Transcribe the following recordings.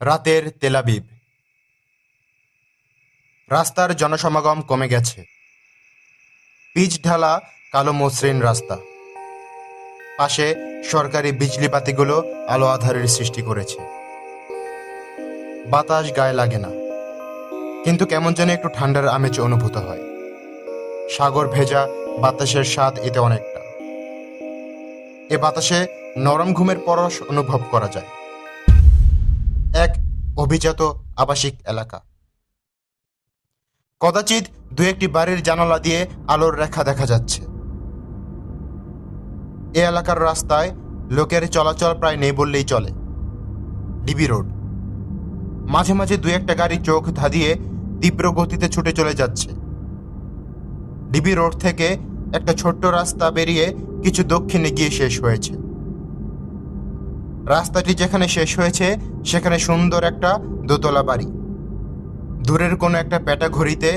রাতের তেলাবিব রাস্তার জনসমাগম কমে গেছে। পিচ ঢালা কালো মসৃণ রাস্তা। পাশে সরকারি বিজলি বাতিগুলো আলো আধারের সৃষ্টি করেছে। বাতাস গায়ে লাগে না। কিন্তু কেমন যেন একটু ঠান্ডার আমেজ অনুভূত হয়। সাগর ভেজা, বাতাসের স্বাদ এতে অনেকটা। এ বাতাসে নরম ঘুমের পরশ অনুভব করা যায়। অভিজাত আবাসিক এলাকা। কদাচিৎ দু একটি বাড়ির জানালা দিয়ে আলোর রেখা দেখা যাচ্ছে। এ এলাকার রাস্তায় লোকের চলাচল প্রায় নেই বললেই চলে। DB road. মাঝে মাঝে দু একটা গাড়ি চোখ ধাঁধিয়ে তীব্র গতিতে ছুটে চলে যাচ্ছে। ডিবি রোড থেকে একটা ছোট্ট রাস্তা বেরিয়ে কিছু দক্ষিণে গিয়ে শেষ হয়েছে। রাস্তাটি যেখানে শেষ হয়েছে, সেখানে সুন্দর একটা দোতলা বাড়ি। দূরের কোনো একটা প্যাটা ঘড়িতে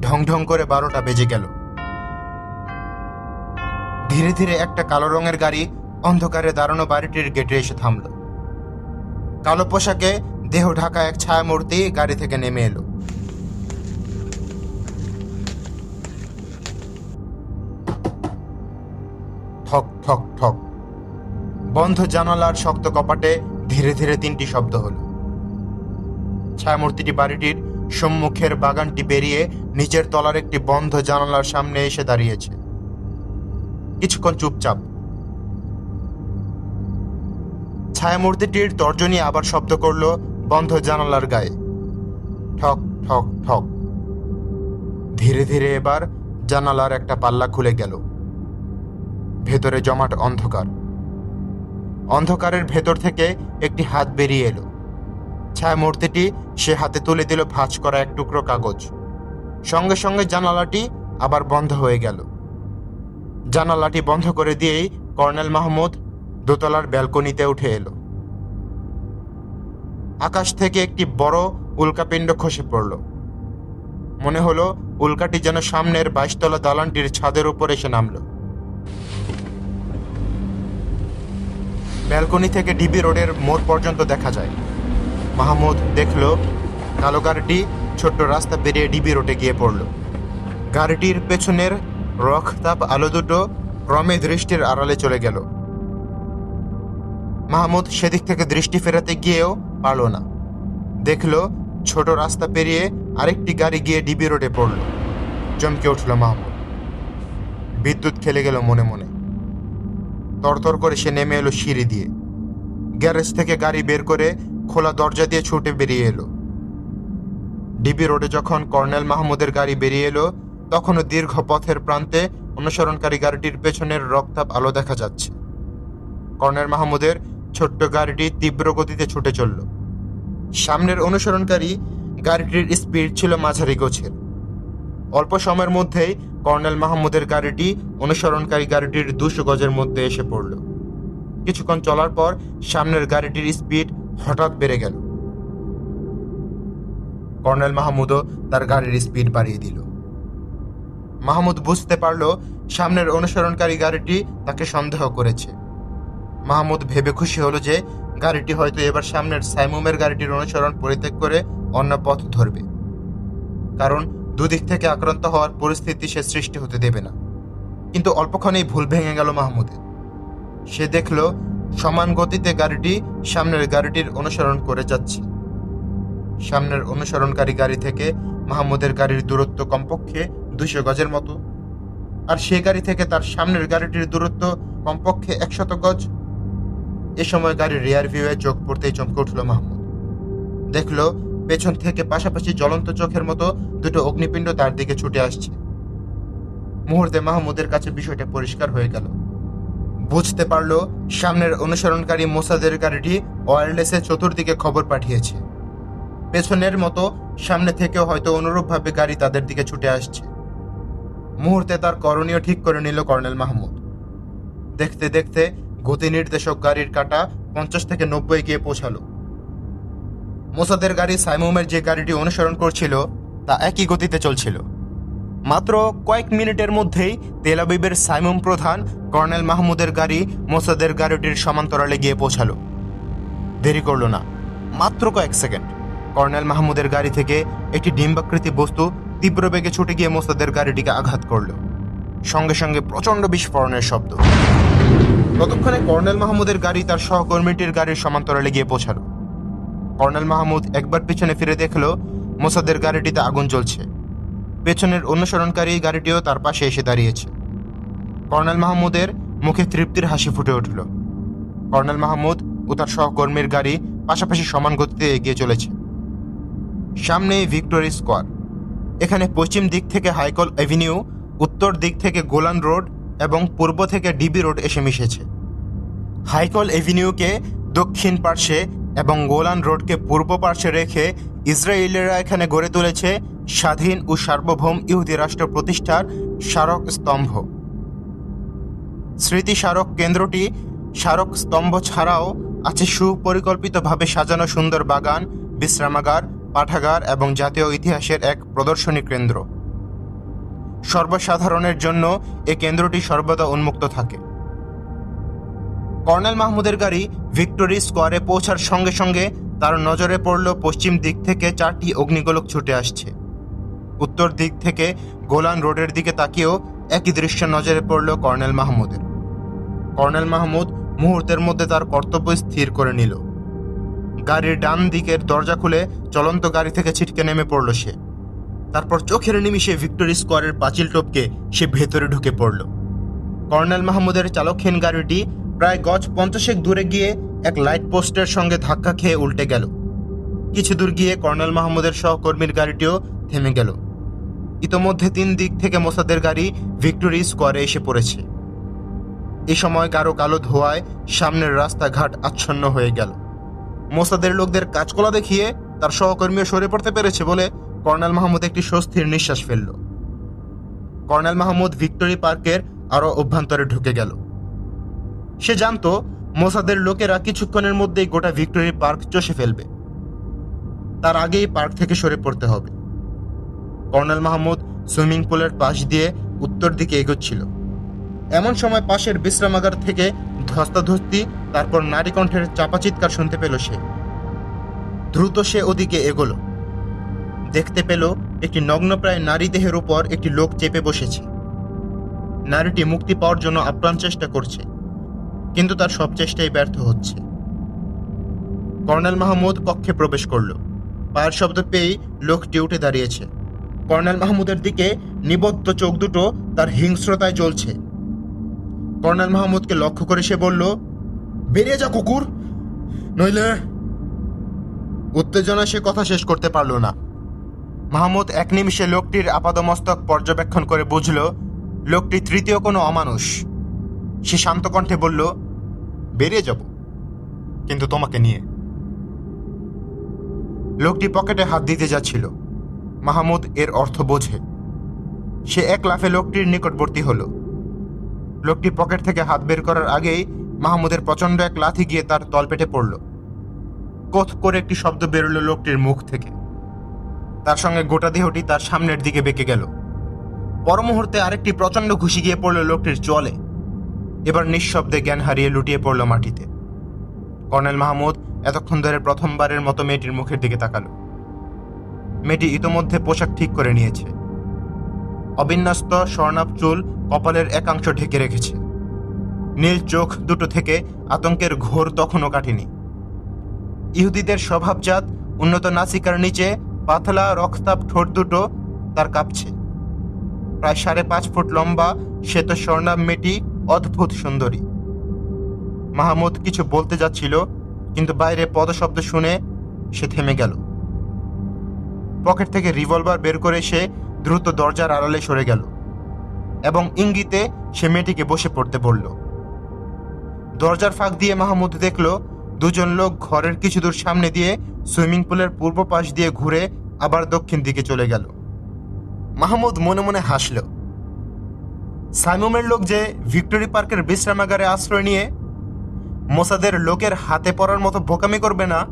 ঢং ঢং করে বারোটা বেজে গেল। ধীরে ধীরে একটা কালো রঙের গাড়ি অন্ধকারে দাঁড়ানো বাড়িটির গেটে এসে থামল। কালো পোশাকে দেহ ঢাকা এক ছায়ামূর্তি গাড়ি থেকে নেমে এলো। ঠক ঠক ঠক। বন্ধ জানালার শক্ত কপাটে ধীরে ধীরে তিনটি শব্দ হলো। ছায়ামূর্তিটি বাড়িটির সম্মুখের বাগানটি পেরিয়ে নিচের তলার একটি বন্ধ জানালার সামনে এসে দাঁড়িয়েছে। কিছুক্ষণ চুপচাপ। ছায়ামূর্তিটির তর্জনী আবার শব্দ করল বন্ধ জানালার গায়ে। ঠক ঠক ঠক। ধীরে ধীরে এবার জানালার একটা পাল্লা খুলে গেল। ভেতরে জমাট অন্ধকার। অন্ধকারের ভেতর থেকে একটি হাত বেরিয়ে এলো। ছায়ামূর্তিটি সে হাতে তুলে দিল ভাঁজ করা এক টুকরো কাগজ। সঙ্গে সঙ্গে জানালাটি আবার বন্ধ হয়ে গেল। জানালাটি বন্ধ করে দিয়েই কর্নেল মাহমুদ দোতলার ব্যালকনিতে উঠে এলো। আকাশ থেকে একটি বড় উল্কাপিণ্ড খসে পড়ল। মনে হলো উল্কাটি যেন সামনের বাইশতলা দালানটির ছাদের উপর এসে নামলো। ব্যালকনি থেকে ডিবি রোডের মোড় পর্যন্ত দেখা যায়। মাহমুদ দেখল, কালো গাড়িটি ছোট্ট রাস্তা পেরিয়ে ডিবি রোডে গিয়ে পড়ল। গাড়িটির পেছনের রক্তাপ আলো দুটো ক্রমে দৃষ্টির আড়ালে চলে গেল। মাহমুদ সেদিক থেকে দৃষ্টি ফেরাতে গিয়েও পারল না। দেখল, ছোট রাস্তা পেরিয়ে আরেকটি গাড়ি গিয়ে ডিবি রোডে পড়ল। চমকে উঠল মাহমুদ। বিদ্যুৎ খেলে গেল মনে মনে। তরতর করে সে নেমে এলো সিঁড়ি দিয়ে। গ্যারেজ থেকে গাড়ি বের করে খোলা দরজা দিয়ে ছুটে বেরিয়ে এলো। ডিবি রোডে যখন কর্নেল মাহমুদের গাড়ি বেরিয়ে এলো, তখনও দীর্ঘ পথের প্রান্তে অনুসরণকারী গাড়িটির পেছনের রক্তাপ আলো দেখা যাচ্ছে। কর্নেল মাহমুদের ছোট্ট গাড়িটি তীব্র গতিতে ছুটে চলল। সামনের অনুসরণকারী গাড়িটির স্পিড ছিল মাঝারি গোছের। অল্প সময়ের মধ্যেই কর্নেল মাহমুদের গাড়িটি, অনুসরণকারী গাড়িটির দুশো গজের মধ্যে এসে পড়ল। কিছুক্ষণ চলার পর সামনের গাড়িটির স্পিড হঠাৎ বেড়ে গেল। কর্নেল মাহমুদও তার গাড়ির স্পিড বাড়িয়ে দিল। মাহমুদ বুঝতে পারল সামনের অনুসরণকারী গাড়িটি তাকে সন্দেহ করেছে। মাহমুদ ভেবে খুশি হলো যে গাড়িটি হয়তো এবার সামনের সাইমুমের গাড়িটির অনুসরণ পরিত্যাগ করে অন্য পথ ধরবে। কারণ দুদিক থেকে আক্রান্ত হওয়ার পরিস্থিতি সে সৃষ্টি হতে দেবে না। কিন্তু অল্পক্ষণেই ভুল ভেঙে গেল মাহমুদের। সে দেখল, সমান গতিতে গাড়িটি সামনের গাড়িটির অনুসরণ করে যাচ্ছে। সামনের অনুসরণকারী গাড়ি থেকে মাহমুদের গাড়ির দূরত্ব কমপক্ষে দুশো গজের মতো। আর সে গাড়ি থেকে তার সামনের গাড়িটির দূরত্ব কমপক্ষে একশত গজ। এ সময় গাড়ির রিয়ার ভিউয়ে চোখ পড়তেই চমকে উঠল মাহমুদ। দেখল পেছন থেকে পাশাপাশি জ্বলন্ত চোখের মতো দুটো অগ্নিপিণ্ড তার দিকে ছুটে আসছে। মুহূর্তে মাহমুদের কাছে বিষয়টা পরিষ্কার হয়ে গেল। বুঝতে পারল সামনের অনুসরণকারী মোসাদের গাড়িটি ওয়্যারলেসে চতুর্দিকে খবর পাঠিয়েছে। পেছনের মতো সামনে থেকেও হয়তো অনুরূপভাবে গাড়ি তাদের দিকে ছুটে আসছে। মুহূর্তে তার করণীয় ঠিক করে নিল কর্নেল মাহমুদ। দেখতে দেখতে গতি নির্দেশক গাড়ির কাটা পঞ্চাশ থেকে নব্বই গিয়ে পৌঁছালো। মোসাদের গাড়ি সাইমুমের যে গাড়িটি অনুসরণ করছিল, তা একই গতিতে চলছিল। মাত্র কয়েক মিনিটের মধ্যেই তেলাবিবের সাইমুম প্রধান কর্নেল মাহমুদের গাড়ি মোসাদের গাড়িটির সমান্তরালে গিয়ে পৌঁছালো। দেরি করল না। মাত্র কয়েক সেকেন্ড। কর্নেল মাহমুদের গাড়ি থেকে একটি ডিম্বাকৃতি বস্তু তীব্র বেগে ছুটে গিয়ে মোসাদের গাড়িটিকে আঘাত করল। সঙ্গে সঙ্গে প্রচণ্ড বিস্ফোরণের শব্দ। ততক্ষণে কর্নেল মাহমুদের গাড়ি তার সহকর্মীটির গাড়ির সমান্তরালে গিয়ে পৌঁছালো। কর্নেল মাহমুদ একবার পিছনে ফিরে দেখল মোসাদের গাড়িটিতে আগুন জ্বলছে। পেছনের অনুসরণকারী গাড়িটিও তার পাশে এসে দাঁড়িয়েছে। কর্নেল মাহমুদের মুখে তৃপ্তির হাসি ফুটে উঠল। কর্নেল মাহমুদ ও তার সহকর্মীর গাড়ি পাশাপাশি সমান গতিতে এগিয়ে চলেছে। সামনে ভিক্টোরি স্কোয়ার। এখানে পশ্চিম দিক থেকে হাইকল অ্যাভিনিউ উত্তর দিক থেকে গোলান রোড এবং পূর্ব থেকে ডিবি রোড এসে মিশেছে। হাইকল এভিনিউকে দক্ষিণ পার্শ্বে এবং গোলান রোডকে পূর্ব পার্শ্বে রেখে ইসরায়েলিরা এখানে গড়ে তুলেছে স্বাধীন ও সার্বভৌম ইহুদি রাষ্ট্র প্রতিষ্ঠার স্মারক স্তম্ভ। স্মৃতি স্মারক কেন্দ্রটি স্মারক স্তম্ভ ছাড়াও আছে সুপরিকল্পিতভাবে সাজানো সুন্দর বাগান, বিশ্রামাগার, পাঠাগার এবং জাতীয় ইতিহাসের এক প্রদর্শনী কেন্দ্র। সর্বসাধারণের জন্য এ কেন্দ্রটি সর্বদা উন্মুক্ত থাকে। কর্নেল মাহমুদের গাড়ি ভিক্টোরি স্কোয়ারে পৌঁছার সঙ্গে সঙ্গে তার নজরে পড়ল পশ্চিম দিক থেকে চারটি অগ্নিগোলক ছুটে আসছে। উত্তর দিক থেকে গোলান রোডের দিকে তাকিয়েও একই দৃশ্য নজরে পড়ল কর্নেল মাহমুদের। কর্নেল মাহমুদ মুহূর্তের মধ্যে তার কর্তব্য স্থির করে নিল। গাড়ির ডান দিকের দরজা খুলে চলন্ত গাড়ি থেকে ছিটকে নেমে পড়ল সে। তারপর চোখের নিমিষে ভিক্টোরি স্কোয়ারের পাঁচিল টপকে সে ভেতরে ঢুকে পড়ল। কর্নেল মাহমুদের চালকহীন গাড়িটি প্রায় গজ পঞ্চাশেক দূরে গিয়ে এক লাইট পোস্টের সঙ্গে ধাক্কা খেয়ে উল্টে গেল। কিছু দূর গিয়ে কর্নেল মাহমুদের সহকর্মীর গাড়িটিও থেমে গেল। ইতোমধ্যে তিন দিক থেকে মোসাদের গাড়ি ভিক্টোরি স্কোয়ারে এসে পড়েছে। এ সময় গাঢ় কালো ধোয়ায় সামনের রাস্তাঘাট আচ্ছন্ন হয়ে গেল। মোসাদের লোকদের কাজকলা দেখিয়ে তার সহকর্মীও সরে পড়তে পেরেছে বলে কর্নেল মাহমুদ একটি স্বস্তির নিঃশ্বাস ফেলল। কর্নেল মাহমুদ ভিক্টোরি পার্কের আরও অভ্যন্তরে ঢুকে গেল। সে জানত মোসাদের লোকেরা কিছুক্ষণের মধ্যেই গোটা ভিক্টোরি পার্ক চষে ফেলবে। তার আগেই পার্ক থেকে সরে পড়তে হবে। কর্নেল মাহমুদ সুইমিং পুলের পাশ দিয়ে উত্তর দিকে এগোচ্ছিল। এমন সময় পাশের বিশ্রামাগার থেকে ধস্তাধস্তি, তারপর নারী কণ্ঠের চাপা চিৎকার শুনতে পেল সে। দ্রুত সে ওদিকে এগোলো। দেখতে পেল একটি নগ্নপ্রায় নারী দেহের উপর একটি লোক চেপে বসেছে। নারীটি মুক্তি পাওয়ার জন্য আপ্রাণ চেষ্টা করছে। কিন্তু তার সব চেষ্টাই ব্যর্থ হচ্ছে। কর্নেল মাহমুদ কক্ষে প্রবেশ করল। পায়ের শব্দ পেয়েই লোকটি উঠে দাঁড়িয়েছে। কর্নেল মাহমুদের দিকে নিবদ্ধ চোখ দুটো তার হিংস্রতায় জ্বলছে। কর্নেল মাহমুদকে লক্ষ্য করে সে বলল, বেরিয়ে যা কুকুর, নইলে উত্তেজনা সে কথা শেষ করতে পারল না। মাহমুদ এক নিমিষে লোকটির আপাদমস্তক পর্যবেক্ষণ করে বুঝল, লোকটি তৃতীয় কোনো অমানুষ। সে শান্ত কণ্ঠে বলল, বেরিয়ে যাব, কিন্তু তোমাকে নিয়ে। লোকটি পকেটে হাত দিতে যাচ্ছিল। মাহমুদ এর অর্থ বোঝে। সে এক লাফে লোকটির নিকটবর্তী হলো। লোকটি পকেট থেকে হাত বের করার আগেই মাহমুদের প্রচণ্ড এক লাথি গিয়ে তার তলপেটে পড়ল। কোথ করে একটি শব্দ বেরোল লোকটির মুখ থেকে। তার সঙ্গে গোটা দেহটি তার সামনের দিকে বেঁকে গেল। পর মুহূর্তে আরেকটি প্রচণ্ড ঘুষি গিয়ে পড়ল লোকটির চলে এবার নিঃশব্দে জ্ঞান হারিয়ে লুটিয়ে পড়ল মাটিতে। কর্নেল মাহমুদ এতক্ষণ ধরে প্রথমবারের মতো মেয়েটির মুখের দিকে তাকালো। মেয়েটি ইতোমধ্যে পোশাক ঠিক করে নিয়েছে। অবিন্যস্ত স্বর্ণাভ চুল কপালের একাংশ ঢেকে রেখেছে। নীল চোখ দুটো থেকে আতঙ্কের ঘোর তখনও কাটেনি। ইহুদিদের স্বভাবজাত, উন্নত নাসিকার নিচে পাতলা রক্তাপ ঠোঁট দুটো তার কাঁপছে। প্রায় সাড়ে পাঁচ ফুট লম্বা শ্বেত স্বর্ণাভ মেয়েটি অদ্ভুত সুন্দরী। মাহমুদ কিছু বলতে যাচ্ছিল, কিন্তু বাইরে পদশব্দ শুনে সে থেমে গেল। পকেট থেকে রিভলভার বের করে সে দ্রুত দরজার আড়ালে সরে গেল এবং ইঙ্গিতে সে মেয়েটিকে বসে পড়তে বলল। দরজার ফাঁক দিয়ে মাহমুদ দেখল, দুজন লোক ঘরের কিছু দূর সামনে দিয়ে সুইমিং পুলের পূর্ব পাশ দিয়ে ঘুরে আবার দক্ষিণ দিকে চলে গেল। মাহমুদ মনে মনে হাসল। সাইমুমের লোক যে ভিক্টোরি পার্কের বিশ্রামাগারে আশ্রয় নিয়ে মোসাদের লোকের হাতে পড়ার মতো বোকামি করবে না,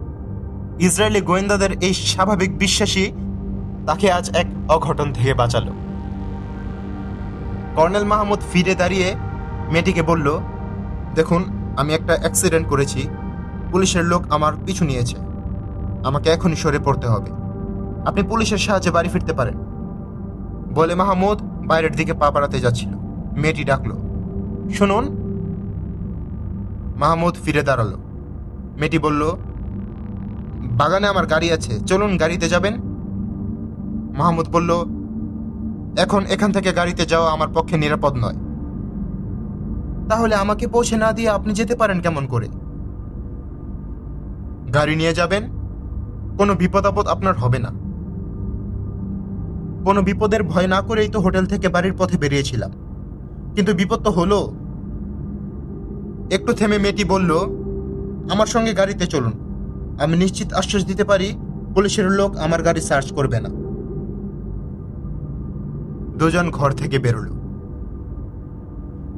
ইসরায়েলি গোয়েন্দাদের এই স্বাভাবিক বিশ্বাসী তাকে আজ এক অঘটন থেকে বাঁচালো। কর্নেল মাহমুদ ফিরে দাঁড়িয়ে মেয়েটিকে বলল, দেখুন, আমি একটা অ্যাক্সিডেন্ট করেছি। পুলিশের লোক আমার পিছু নিয়েছে। আমাকে এখনই সরে পড়তে হবে। আপনি পুলিশের সাহায্যে বাড়ি ফিরতে পারেন। বলে মাহমুদ বাইরের দিকে পা বাড়াতে যাচ্ছিল। মেয়েটি ডাকলো। শুনুন। মাহমুদ ফিরে দাঁড়াল। মেয়েটি বলল, বাগানে আমার গাড়ি আছে, চলুন গাড়িতে যাবেন? মাহমুদ বলল, এখন এখান থেকে গাড়িতে যাওয়া আমার পক্ষে নিরাপদ নয়। তাহলে আমাকে পৌঁছে না দিয়ে আপনি যেতে পারেন কেমন করে? গাড়ি নিয়ে যাবেন? কোনো বিপদ আপদ আপনার হবে না। কোনো বিপদের ভয় না করেই তো হোটেল থেকে বাড়ির পথে বেরিয়েছিলাম। কিন্তু বিপদ তো হলো। একটু থেমে মেয়েটি বলল, আমার সঙ্গে গাড়িতে চলুন। আমি নিশ্চিত আশ্বাস দিতে পারি, পুলিশের লোক আমার গাড়ি সার্চ করবে না। দুজন ঘর থেকে বেরোলো।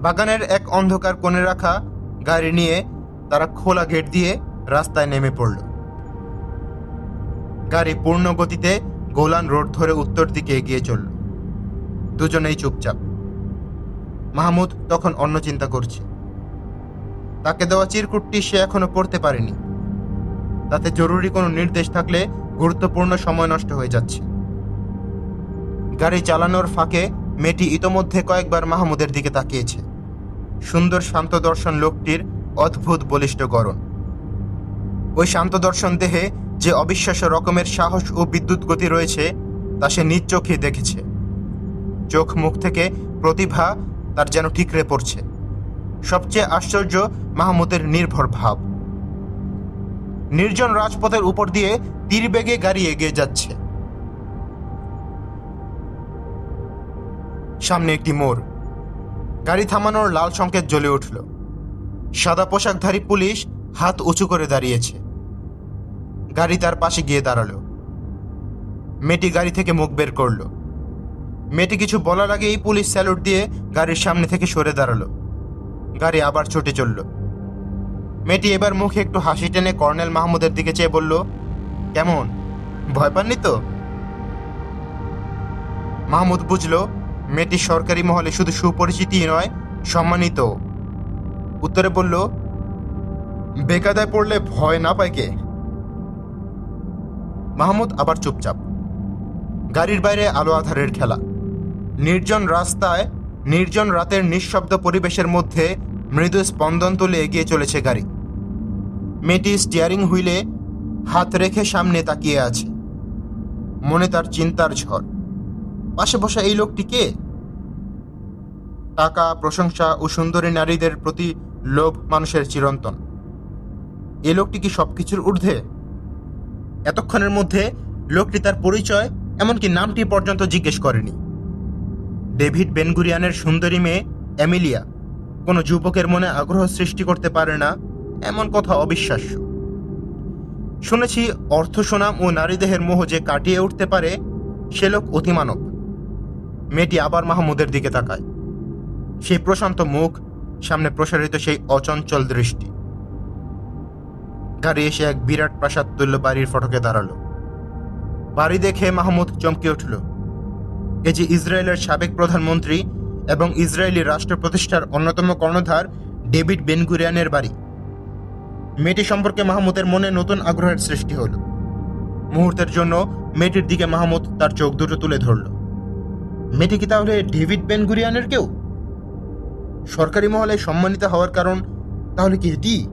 বাগানের এক অন্ধকার কোণে রাখা গাড়ি নিয়ে তারা খোলা গেট দিয়ে রাস্তায় নেমে পড়ল। গাড়ি পূর্ণ গতিতে গোলান রোড ধরে উত্তর দিকে এগিয়ে চলল। দুজনেই চুপচাপ। মাহমুদ তখন অন্য চিন্তা করছে। তাকে দেওয়া চিরকুটটি সে এখনও পড়তে পারেনি। তাতে জরুরি কোনো নির্দেশ থাকলে গুরুত্বপূর্ণ সময় নষ্ট হয়ে যাচ্ছে। গাড়ি চালানোর ফাঁকে মেয়েটি ইতোমধ্যে কয়েকবার মাহমুদের দিকে তাকিয়েছে। সুন্দর শান্ত দর্শন লোকটির অদ্ভুত বলিষ্ঠ গরণ। ওই শান্ত দর্শন দেহে যে অবিশ্বাস্য রকমের সাহস ও বিদ্যুৎ গতি রয়েছে, তা সে নিজ চোখে দেখেছে। চোখ মুখ থেকে প্রতিভা তার যেন ঠিকরে পড়ছে। সবচেয়ে আশ্চর্য মাহমুদের নির্ভর ভাব। নির্জন রাজপথের উপর দিয়ে তীর বেগে গাড়ি এগিয়ে যাচ্ছে। সামনে একটি মোড়। গাড়ি থামানোর লাল সংকেত জ্বলে উঠল। সাদা পোশাকধারী পুলিশ হাত উঁচু করে দাঁড়িয়েছে। গাড়ি তার পাশে গিয়ে দাঁড়াল। মেয়েটি গাড়ি থেকে মুখ বের করল। মেয়েটি কিছু বলার আগেই পুলিশ স্যালুট দিয়ে গাড়ির সামনে থেকে সরে দাঁড়াল। গাড়ি আবার ছুটে চলল। মেয়েটি এবার মুখে একটু হাসি টেনে কর্নেল মাহমুদের দিকে চেয়ে বলল, কেমন? ভয় পাননি তো? মাহমুদ বুঝল, মেয়েটি সরকারি মহলে শুধু সুপরিচিতি নয়, সম্মানিত। উত্তরে বলল বেকাদায় পড়লে ভয় না পায় কে? মাহমুদ আবার চুপচাপ। গাড়ির বাইরে আলো আধারের খেলা। নির্জন রাস্তায়, নির্জন রাতের নিঃশব্দ পরিবেশের মধ্যে মৃদু স্পন্দন তুলে এগিয়ে চলেছে গাড়ি। মেয়েটি স্টিয়ারিং হুইলে হাত রেখে সামনে তাকিয়ে আছে। মনে তার চিন্তার ঝড়। পাশে বসা এই লোকটি কে? টাকা, প্রশংসা ও সুন্দরী নারীদের প্রতি লোভ মানুষের চিরন্তন। এ লোকটি কি সবকিছুর ঊর্ধ্বে? এতক্ষণের মধ্যে লোকটি তার পরিচয়, এমনকি নামটি পর্যন্ত জিজ্ঞেস করেনি। ডেভিড বেনগুরিয়ানের সুন্দরী মেয়ে অ্যামিলিয়া কোনো যুবকের মনে আগ্রহ সৃষ্টি করতে পারে না, এমন কথা অবিশ্বাস্য। শুনেছি অর্থ সুনাম ও নারীদেহের মোহ যে কাটিয়ে উঠতে পারে, সে লোক অতিমানব। মেয়েটি আবার মাহমুদের দিকে তাকায়। সেই প্রশান্ত মুখ, সামনে প্রসারিত সেই অচঞ্চল দৃষ্টি। গাড়ি এসে এক বিরাট প্রাসাদ তুল্য বাড়ির ফটকে দাঁড়াল। বাড়ি দেখে মাহমুদ চমকে উঠল। এ যে ইসরায়েলের সাবেক প্রধানমন্ত্রী এবং ইসরায়েলি রাষ্ট্র প্রতিষ্ঠার অন্যতম কর্ণধার ডেভিড বেনগুরিয়ানের বাড়ি। মেয়েটি সম্পর্কে মাহমুদের মনে নতুন আগ্রহের সৃষ্টি হলো। মুহূর্তের জন্য মেয়েটির দিকে মাহমুদ তার চোখ দুটো তুলে ধরল। মেয়েটি কি তাহলে ডেভিড বেনগুরিয়ানের কেউ? সরকারি মহলে সম্মানিত হওয়ার কারণ তাহলে কি এটি?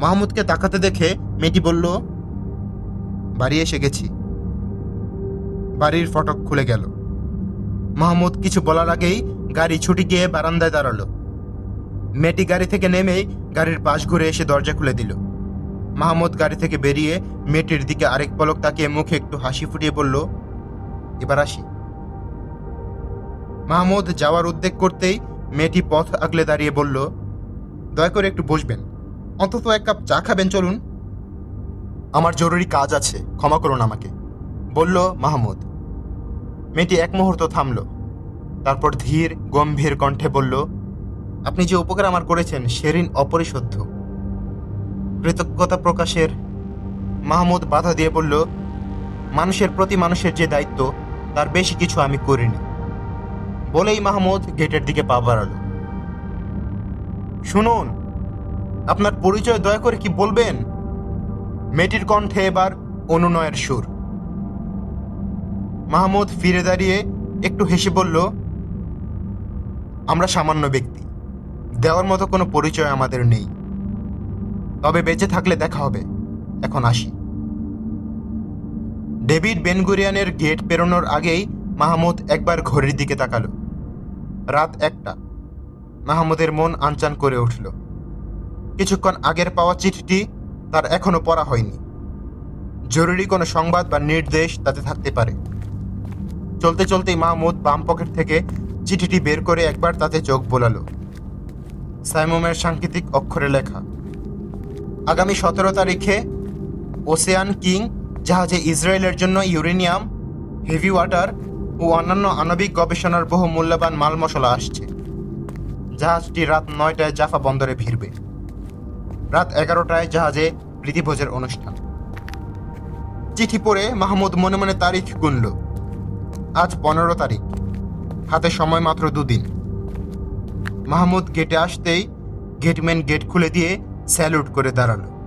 মাহমুদকে তাকাতে দেখে মেয়েটি বলল, বাড়ি এসে গেছি। বাড়ির ফটক খুলে গেল। মাহমুদ কিছু বলার আগেই গাড়ি ছুটি গিয়ে বারান্দায় দাঁড়াল। মেয়েটি গাড়ি থেকে নেমেই গাড়ির পাশ ঘুরে এসে দরজা খুলে দিল। মাহমুদ গাড়ি থেকে বেরিয়ে মেয়েটির দিকে আরেক পলক তাকিয়ে মুখে একটু হাসি ফুটিয়ে বলল, এবার আসি। মাহমুদ যাওয়ার উদ্যোগ করতেই মেয়েটি পথ আগলে দাঁড়িয়ে বলল, দয়া করে একটু বসবেন। অন্তত এক কাপ চা খাবেন, চলুন? আমার জরুরি কাজ আছে, ক্ষমা করুন আমাকে, বলল মাহমুদ। মেয়েটি এক মুহূর্ত থামল। তারপর ধীর, গম্ভীর কণ্ঠে বলল, আপনি যে উপকার আমার করেছেন সেরিন অপরিশুদ্ধ কৃতজ্ঞতা প্রকাশের মাহমুদ বাধা দিয়ে বলল, মানুষের প্রতি মানুষের যে দায়িত্ব, তার বেশি কিছু আমি করিনি। বলেই মাহমুদ গেটের দিকে পা বাড়াল। শুনুন, আপনার পরিচয় দয়া করে কি বলবেন? মেয়েটির কণ্ঠে এবার অনুনয়ের সুর। মাহমুদ ফিরে দাঁড়িয়ে একটু হেসে বলল, আমরা সামান্য ব্যক্তি। দেওয়ার মতো কোনো পরিচয় আমাদের নেই। তবে বেঁচে থাকলে দেখা হবে। এখন আসি। ডেভিড বেনগুরিয়ানের গেট পেরোনোর আগেই মাহমুদ একবার ঘড়ির দিকে তাকালো। রাত একটা। মাহমুদের মন আনচান করে উঠল। কিছুক্ষণ আগের পাওয়া চিঠিটি তার এখনও পড়া হয়নি। জরুরি কোনো সংবাদ বা নির্দেশ তাতে থাকতে পারে। চলতে চলতেই মাহমুদ বাম পকেট থেকে চিঠিটি বের করে একবার তাতে চোখ বোলালো। সাইমোমের সাংকেতিক অক্ষরে লেখা, আগামী সতেরো তারিখে ওসেয়ান কিং জাহাজে ইসরায়েলের জন্য ইউরেনিয়াম, হেভি ওয়াটার ও অন্যান্য আণবিক গবেষণার বহু মূল্যবান মাল মশলা আসছে। জাহাজটি রাত নয়টায় জাফা বন্দরে ভিড়বে। রাত এগারোটায় জাহাজে প্রীতিভোজের অনুষ্ঠান। চিঠি পড়ে মাহমুদ মনে মনে তারিখ গুনল। আজ পনেরো তারিখ। হাতে সময় মাত্র দুদিন। মাহমুদ গেটে আসতেই গেটম্যান গেট খুলে দিয়ে স্যালুট করে দাঁড়াল।